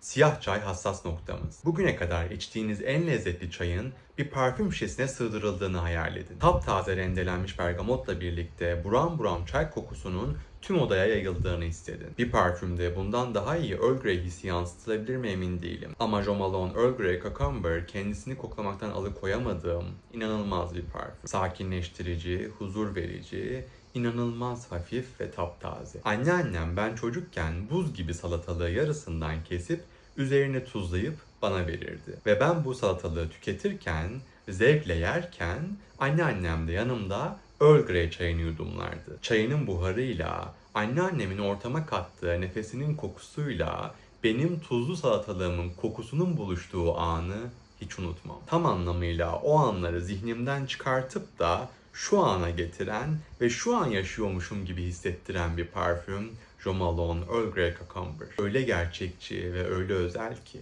Siyah çay hassas noktamız. Bugüne kadar içtiğiniz en lezzetli çayın bir parfüm şişesine sığdırıldığını hayal edin. Taptaze rendelenmiş bergamotla birlikte buram buram çay kokusunun tüm odaya yayıldığını hissedin. Bir parfümde bundan daha iyi Earl Grey hissi yansıtılabilir mi emin değilim. Ama Jo Malone Earl Grey Cucumber kendisini koklamaktan alıkoyamadığım inanılmaz bir parfüm. Sakinleştirici, huzur verici, inanılmaz hafif ve taptaze. Anneannem ben çocukken buz gibi salatalığı yarısından kesip üzerine tuzlayıp bana verirdi. Ve ben bu salatalığı tüketirken, zevkle yerken anneannem de yanımda Earl Grey çayını yudumlardı. Çayının buharıyla, anneannemin ortama kattığı nefesinin kokusuyla benim tuzlu salatalığımın kokusunun buluştuğu anı hiç unutmam. Tam anlamıyla o anları zihnimden çıkartıp da şu ana getiren ve şu an yaşıyormuşum gibi hissettiren bir parfüm Jo Malone Earl Grey Cucumber. Öyle gerçekçi ve öyle özel ki.